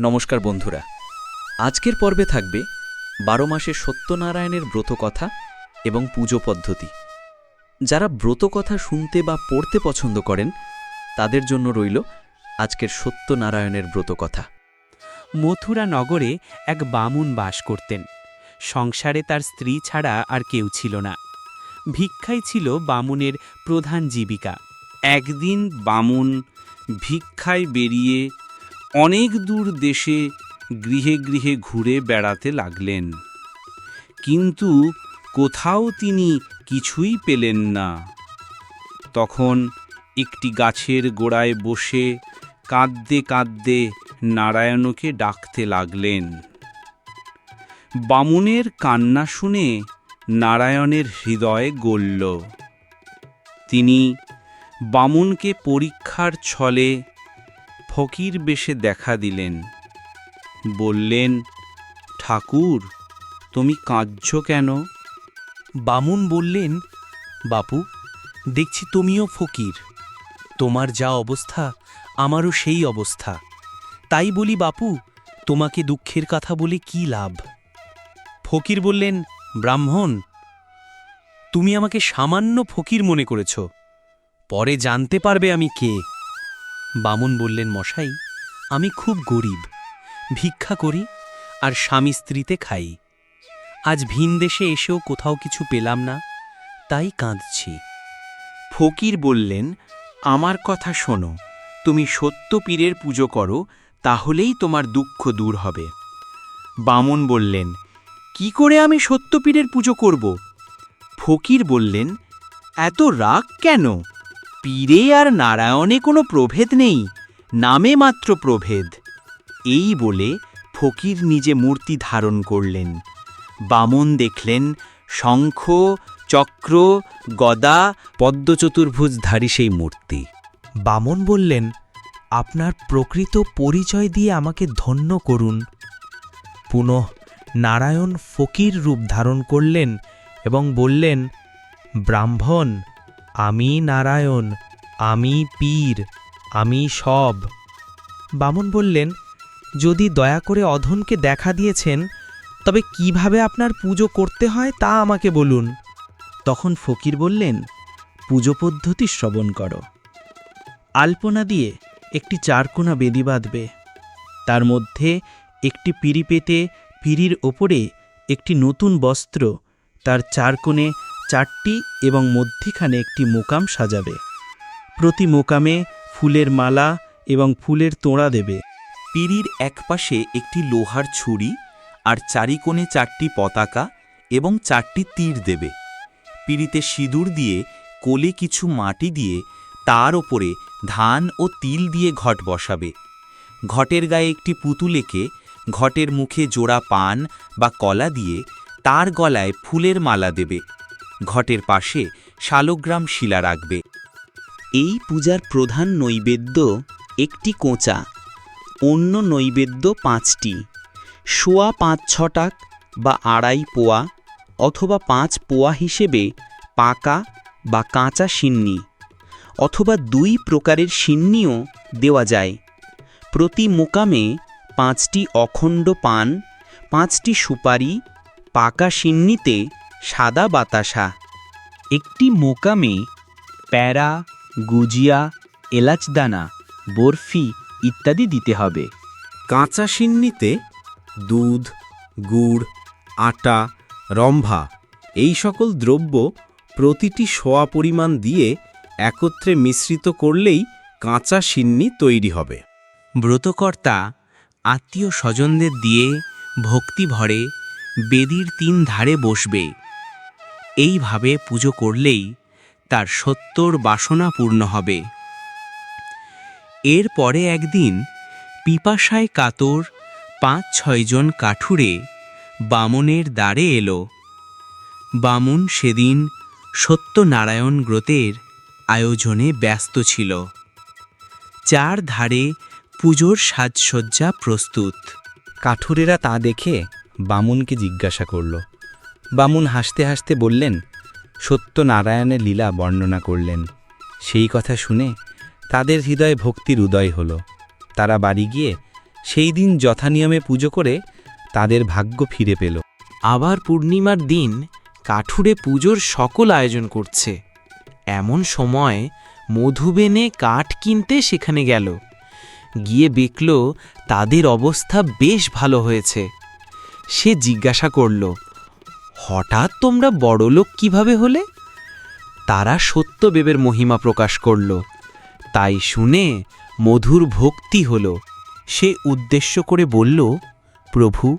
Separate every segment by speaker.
Speaker 1: নমস্কার বন্ধুরা। আজকের পর্বে থাকবে বারো মাসে সত্যনারায়ণের ব্রতকথা এবং পুজো পদ্ধতি। যারা ব্রতকথা শুনতে বা পড়তে পছন্দ করেন তাদের জন্য রইল আজকের সত্যনারায়ণের ব্রতকথা
Speaker 2: মথুরা নগরে এক বামুন বাস করতেন। সংসারে তার স্ত্রী ছাড়া আর কেউ ছিল না। ভিক্ষাই ছিল বামুনের প্রধান জীবিকা।
Speaker 3: একদিন বামুন ভিক্ষায় বেরিয়ে অনেক দূর দেশে গৃহে গৃহে ঘুরে বেড়াতে লাগলেন। কিন্তু কোথাও তিনি কিছুই পেলেন না। তখন একটি গাছের গোড়ায় বসে কাঁদতে কাঁদতে নারায়ণকে ডাকতে লাগলেন। বামুনের কান্না শুনে নারায়ণের হৃদয় গলল তিনি বামুনকে পরীক্ষার ছলে ফকির বেশে দেখা দিলেন। বললেন, ঠাকুর, তুমি কাঁদছ কেন?
Speaker 2: বামুন বললেন, বাপু, দেখছি তুমিও ফকির। তোমার যা অবস্থা, আমারও সেই অবস্থা। তাই বলি, বাপু, তোমাকে দুঃখের কথা বলে কি লাভ? ফকির বললেন, ব্রাহ্মণ, তুমি আমাকে সামান্য ফকির মনে করেছ। পরে জানতে পারবে আমি কে। বামুন বললেন, মশাই, আমি খুব গরিব। ভিক্ষা করি আর স্বামী স্ত্রীতে খাই। আজ ভিন দেশে এসেও কোথাও কিছু পেলাম না, তাই কাঁদছি।
Speaker 4: ফকির বললেন, আমার কথা শোনো, তুমি সত্য পীরের পুজো করো, তাহলেই তোমার দুঃখ দূর হবে। বামন বললেন, কি করে আমি সত্য পীরের পুজো করব? ফকির বললেন, এত রাগ কেন? পীরে আর নারায়ণে কোনো প্রভেদ নেই, নামে মাত্র প্রভেদ। এই বলে ফকির নিজে মূর্তি ধারণ করলেন। বামন দেখলেন, শঙ্খ, চক্র, গদা,
Speaker 2: পদ্মচতুর্ভুজধারী সেই মূর্তি। বামন বললেন, আপনার প্রকৃত পরিচয় দিয়ে আমাকে ধন্য করুন। পুনঃ নারায়ণ ফকির রূপ ধারণ করলেন এবং বললেন, ব্রাহ্মণ আমি নারায়ণ, আমি পীর, আমি সব। বামন বললেন, যদি দয়া করে অধনকে দেখা দিয়েছেন, তবে কীভাবে আপনার পুজো করতে হয় তা আমাকে বলুন।
Speaker 4: তখন ফকির বললেন, পুজো পদ্ধতি শ্রবণ করো। আলপনা দিয়ে একটি চারকোনা বেদি বাঁধবে। তার মধ্যে একটি পিড়ি পেতে পিড়ির ওপরে একটি নতুন বস্ত্র, তার চার কোণে চারটি এবং মধ্যিখানে একটি মোকাম সাজাবে। প্রতি মোকামে ফুলের মালা এবং ফুলের তোড়া দেবে।
Speaker 5: পিঁড়ির একপাশে একটি লোহার ছুরি আর চারিকোণে চারটি পতাকা এবং চারটি তীর দেবে। পিড়িতে সিঁদুর দিয়ে কোলে কিছু মাটি দিয়ে তার ওপরে ধান ও তিল দিয়ে ঘট বসাবে। ঘটের গায়ে একটি পুতুল এঁকে ঘটের মুখে জোড়া পান বা কলা দিয়ে তার গলায় ফুলের মালা দেবে। ঘটের পাশে শালগ্রাম শিলা রাখবে।
Speaker 4: এই পূজার প্রধান নৈবেদ্য একটি কোঁচা, অন্য নৈবেদ্য পাঁচটি। সোয়া পাঁচ ছটাক বা আড়াই পোয়া অথবা পাঁচ পোয়া হিসেবে পাকা বা কাঁচা সিন্নি অথবা দুই প্রকারের সিন্নিও দেওয়া যায়। প্রতি মোকামে পাঁচটি অখণ্ড পান, পাঁচটি সুপারি পাকা সিন্নিতে সাদা বাতাসা। একটি মোকামে প্যারা গুজিয়া এলাচদানা বরফি ইত্যাদি দিতে হবে।
Speaker 3: কাঁচা সিন্নিতে দুধ গুড় আটা রম্ভা এই সকল দ্রব্য প্রতিটি সোয়া পরিমাণ দিয়ে একত্রে মিশ্রিত করলেই কাঁচা সিন্নি তৈরি হবে।
Speaker 2: ব্রতকর্তা আত্মীয় স্বজনদের দিয়ে ভক্তি ভরে বেদির তিন ধারে বসবে। এইভাবে পুজো করলেই তার সত্তর বাসনা পূর্ণ হবে। এর পরে একদিন পিপাসায় কাতর পাঁচ ছয়জন কাঠুরে বামনের দ্বারে এলো। বামুন সেদিন সত্যনারায়ণ গ্রতের আয়োজনে ব্যস্ত ছিল। চার ধারে পুজোর সাজসজ্জা প্রস্তুত।
Speaker 1: কাঠুরেরা তা দেখে বামুনকে জিজ্ঞাসা করল বামুন হাসতে হাসতে বললেন সত্যনারায়ণের লীলা বর্ণনা করলেন। সেই কথা শুনে তাদের হৃদয়ে ভক্তির উদয় হল। তারা বাড়ি গিয়ে
Speaker 3: সেই দিন যথানিয়মে পুজো করে তাদের ভাগ্য ফিরে পেল।
Speaker 2: আবার পূর্ণিমার দিন কাঠুরে পুজোর সকল আয়োজন করছে। এমন সময় মধুবেনে কাঠ কিনতে সেখানে গেল। গিয়ে দেখল তাদের অবস্থা বেশ ভালো হয়েছে। সে জিজ্ঞাসা করল হঠাৎ তোমরা বড়লোক কীভাবে হলে? তারা সত্যবেবের মহিমা প্রকাশ করল। তাই শুনে মধুর ভক্তি হল। সে উদ্দেশ্য করে বলল, প্রভু,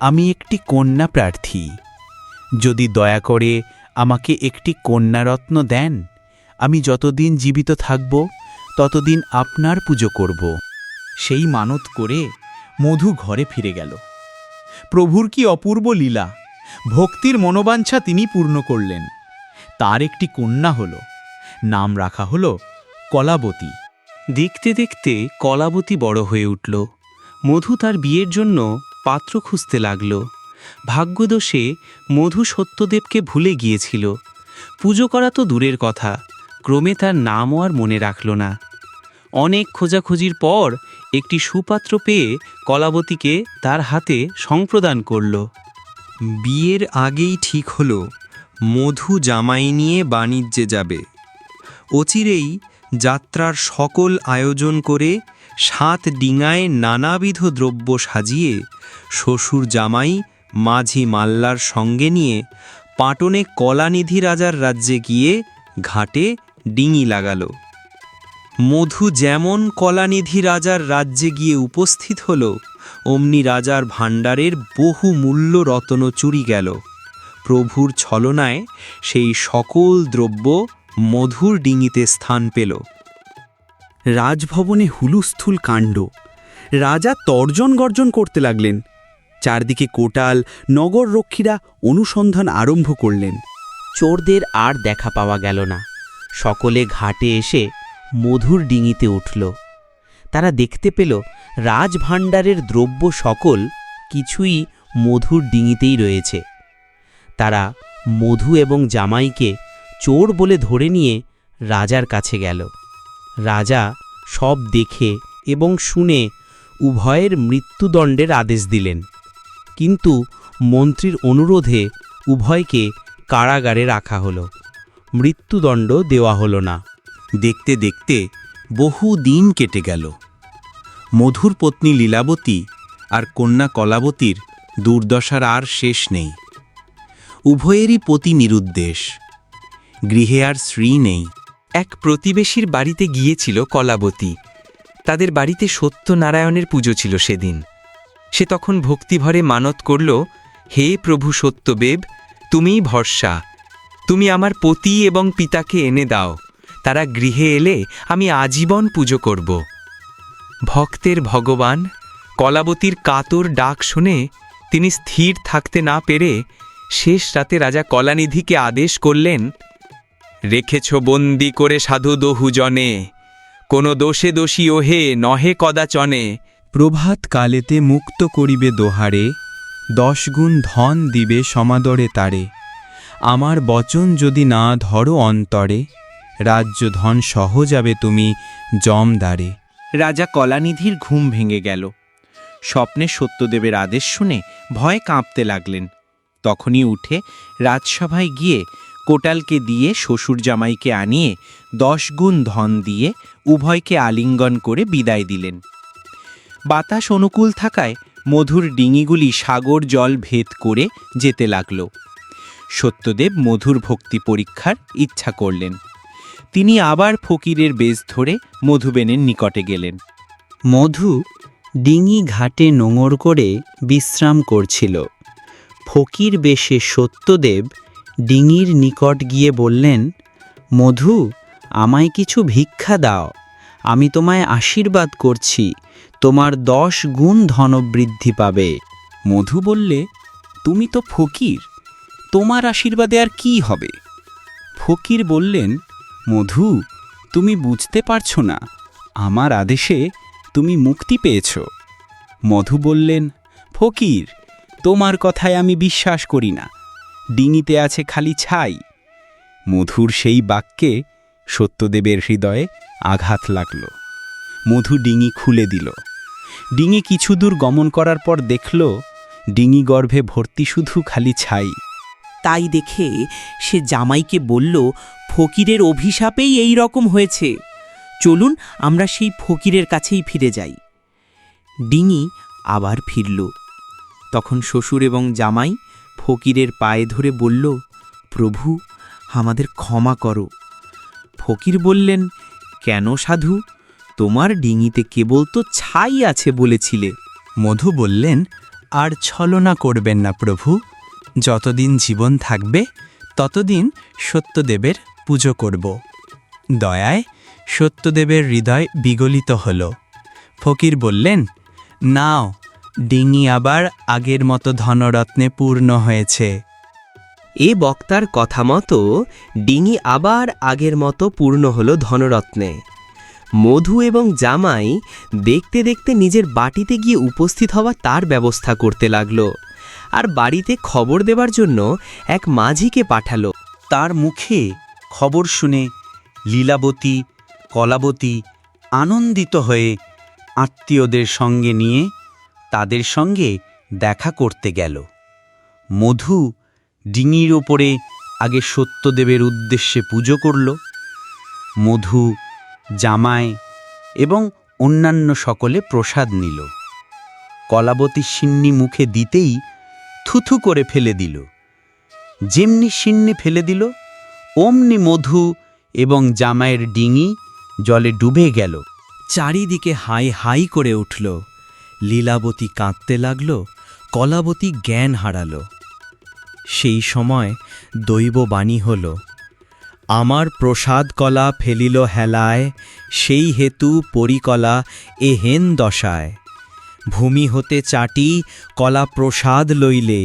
Speaker 2: আমি একটি কন্যা প্রার্থী। যদি দয়া করে আমাকে একটি কন্যারত্ন দেন, আমি যতদিন জীবিত থাকব, ততদিন আপনার পুজো করব সেই মানত করে মধু ঘরে ফিরে গেল। প্রভুর কি অপূর্ব লীলা! ভক্তির মনোবাঞ্ছা তিনি পূর্ণ করলেন। তার একটি কন্যা হল, নাম রাখা হল কলাবতী। দেখতে দেখতে কলাবতী বড় হয়ে উঠল। মধু তার বিয়ের জন্য পাত্র খুঁজতে লাগল। ভাগ্যদোষে মধু সত্যদেবকে ভুলে গিয়েছিল। পুজো করা তো দূরের কথা, ক্রমে তার নামও আর মনে রাখল না। অনেক খোঁজাখুঁজির পর একটি সুপাত্র পেয়ে কলাবতীকে তার হাতে সংপ্রদান করল।
Speaker 6: বিয়ের আগেই ঠিক হলো, মধু জামাই নিয়ে বাণিজ্যে যাবে। অচিরেই যাত্রার সকল আয়োজন করে সাত ডিঙায় নানাবিধ দ্রব্য সাজিয়ে শ্বশুর জামাই মাঝি মাল্লার সঙ্গে নিয়ে পাটনে কলানিধি রাজার রাজ্যে গিয়ে ঘাটে ডিঙি লাগাল। মধু যেমন কলানিধি রাজার রাজ্যে গিয়ে উপস্থিত হল অমনি রাজার ভাণ্ডারের বহু মূল্য রতন চুরি গেল। প্রভুর ছলনায় সেই সকল দ্রব্য মধুর ডিঙিতে স্থান পেল।
Speaker 7: রাজভবনে হুলুস্থুল কাণ্ড। রাজা তর্জন গর্জন করতে লাগলেন। চারদিকে কোটাল নগর রক্ষীরা অনুসন্ধান আরম্ভ করলেন।
Speaker 2: চোরদের আর দেখা পাওয়া গেল না। সকলে ঘাটে এসে মধুর ডিঙিতে উঠল। তারা দেখতে পেল রাজভাণ্ডারের দ্রব্য সকল কিছুই মধুর ডিঙিতেই রয়েছে। তারা মধু এবং জামাইকে চোর বলে ধরে নিয়ে রাজার কাছে গেল। রাজা সব দেখে এবং শুনে উভয়ের মৃত্যুদণ্ডের আদেশ দিলেন। কিন্তু মন্ত্রীর অনুরোধে উভয়কে কারাগারে রাখা হলো। মৃত্যুদণ্ড দেওয়া হলো না।
Speaker 5: দেখতে দেখতে বহু দিন কেটে গেল। মধুর পত্নী লীলাবতী আর কন্যা কলাবতীর দুর্দশার আর শেষ নেই। উভয়েরই পতি নিরুদ্দেশ। গৃহে আর শ্রী নেই।
Speaker 6: এক প্রতিবেশীর বাড়িতে গিয়েছিল কলাবতী। তাদের বাড়িতে সত্যনারায়ণের পুজো ছিল সেদিন। সে তখন ভক্তিভরে মানত করল, হে প্রভু সত্যবেব তুমিই ভরসা। তুমি আমার পতি এবং পিতাকে এনে দাও। তারা গৃহে এলে আমি আজীবন পুজো করব। ভক্তের ভগবান, কলাবতীর কাতর ডাক শুনে তিনি স্থির থাকতে না পেরে শেষ রাতে রাজা কলানিধিকে আদেশ করলেন, রেখেছ বন্দি করে সাধু দহু জনে, কোনো দোষে দোষী ওহে নহে কদাচনে।
Speaker 8: প্রভাত কালেতে মুক্ত করিবে দোহারে দশগুণ ধন দিবে সমাদরে তারে। আমার বচন যদি না ধরো অন্তরে, রাজ্য ধন সহ যাবে তুমি জমদারে।
Speaker 9: রাজা কলানিধির ঘুম ভেঙে গেল। স্বপ্নে সত্যদেবের আদেশ শুনে ভয় কাঁপতে লাগলেন। তখনই উঠে রাজসভায় গিয়ে কোটালকে দিয়ে শ্বশুর জামাইকে আনিয়ে দশ গুণ ধন দিয়ে উভয়কে আলিঙ্গন করে বিদায় দিলেন। বাতাস অনুকূল থাকায় মধুর ডিঙিগুলি সাগর জল ভেদ করে যেতে লাগল। সত্যদেব মধুর ভক্তি পরীক্ষার ইচ্ছা করলেন। তিনি আবার ফকিরের বেশ ধরে মধুবেনের নিকটে গেলেন।
Speaker 7: মধু ডিঙি ঘাটে নোঙর করে বিশ্রাম করছিল। ফকির বেশে সত্যদেব ডিঙির নিকট গিয়ে বললেন মধু আমায় কিছু ভিক্ষা দাও। আমি তোমায় আশীর্বাদ করছি। তোমার দশ গুণ ধনবৃদ্ধি পাবে। মধু বললে তুমি তো ফকির। তোমার আশীর্বাদে আর কি হবে? ফকির বললেন মধু, তুমি বুঝতে পারছ না। আমার আদেশে তুমি মুক্তি পেয়েছ। মধু বললেন, ফকির, তোমার কথায় আমি বিশ্বাস করি না। ডিঙিতে আছে খালি ছাই। মধুর সেই বাক্যে সত্যদেবের হৃদয়ে আঘাত লাগল। মধু ডিঙি খুলে দিল।
Speaker 2: ডিঙি কিছু দূর গমন করার পর দেখল, ডিঙি গর্ভে ভর্তি শুধু খালি ছাই।
Speaker 9: তাই দেখে সে জামাইকে বলল ফকিরের অভিশাপেই এই রকম হয়েছে। চলুন আমরা সেই ফকিরের কাছেই ফিরে যাই। ডিঙি আবার ফিরল। তখন শ্বশুর এবং জামাই ফকিরের পায়ে ধরে বলল, প্রভু, আমাদের ক্ষমা করো। ফকির বললেন, কেন সাধু? তোমার ডিঙিতে কেবল তো ছাই আছে বলেছিলে।
Speaker 3: মধু বললেন, আর ছলনা করবেন না প্রভু। যতদিন জীবন থাকবে, ততদিন সত্যদেবের পুজো করব। দয়ায় সত্যদেবের হৃদয় বিগলিত হল। ফকির বললেন নাও ডিঙি আবার আগের মতো ধনরত্নে পূর্ণ হয়েছে।
Speaker 10: এ বক্তার কথা মতো ডিঙি আবার আগের মতো পূর্ণ হল ধনরত্নে। মধু এবং জামাই দেখতে দেখতে নিজের বাটিতে গিয়ে উপস্থিত হওয়া তার ব্যবস্থা করতে লাগল আর বাড়িতে খবর দেবার জন্য এক মাঝিকে পাঠালো।
Speaker 3: তার মুখে খবর শুনে লীলাবতী, কলাবতী আনন্দিত হয়ে আত্মীয়দের সঙ্গে নিয়ে তাদের সঙ্গে দেখা করতে গেল। মধু ডিঙির ওপরে আগে সত্যদেবের উদ্দেশ্যে পুজো করল। মধু জামাই এবং অন্যান্য সকলে প্রসাদ নিল। কলাবতী সিন্নি মুখে দিতেই থুথু করে ফেলে দিল। যেমনি সিন্নি ফেলে দিল অমনি মধু এবং জামাইয়ের ডিঙি জলে ডুবে গেল।
Speaker 1: চারিদিকে হাই হাই করে উঠল। লীলাবতী কাঁদতে লাগল, কলাবতী জ্ঞান হারাল। সেই সময় দৈববাণী হল, আমার প্রসাদ কলা ফেলিল হেলায়, সেই হেতু পরিকলা এ হেন দশায়। ভূমি হতে চাটি কলা প্রসাদ লইলে,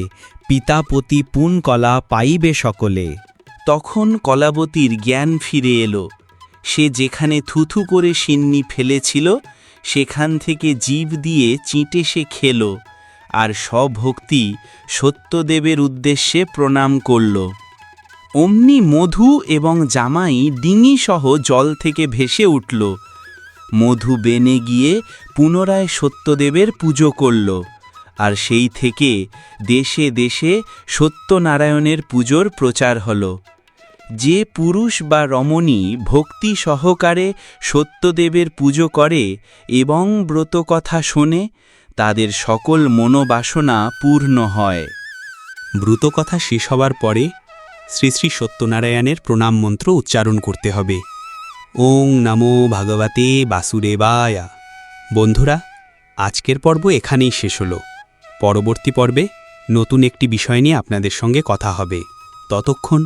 Speaker 1: পিতাপতি পুন কলা পাইবে সকলে।
Speaker 5: তখন কলাবতীর জ্ঞান ফিরে এলো। সে যেখানে থুথু করে সিন্নি ফেলেছিল, সেখান থেকে জীব দিয়ে চিঁটে সে খেল আর সভক্তি সত্যদেবের উদ্দেশ্যে প্রণাম করল। অমনি মধু এবং জামাই ডিঙিসহ জল থেকে ভেসে উঠল। মধু বেনে গিয়ে পুনরায় সত্যদেবের পুজো করল আর সেই থেকে দেশে দেশে সত্যনারায়ণের পুজোর প্রচার হল। যে পুরুষ বা রমণী ভক্তি সহকারে সত্যদেবের পুজো করে এবং ব্রতকথা শোনে, তাদের সকল মনোবাসনা পূর্ণ হয়।
Speaker 2: ব্রুতকথা শেষ হবার পরে শ্রী শ্রী সত্যনারায়ণের প্রণাম মন্ত্র উচ্চারণ করতে হবে। ওং নমো ভগবতে বাসুদেবায়া। বন্ধুরা, আজকের পর্ব এখানেই শেষ হলো। পরবর্তী পর্বে নতুন একটি বিষয় নিয়ে আপনাদের সঙ্গে কথা হবে। ততক্ষণ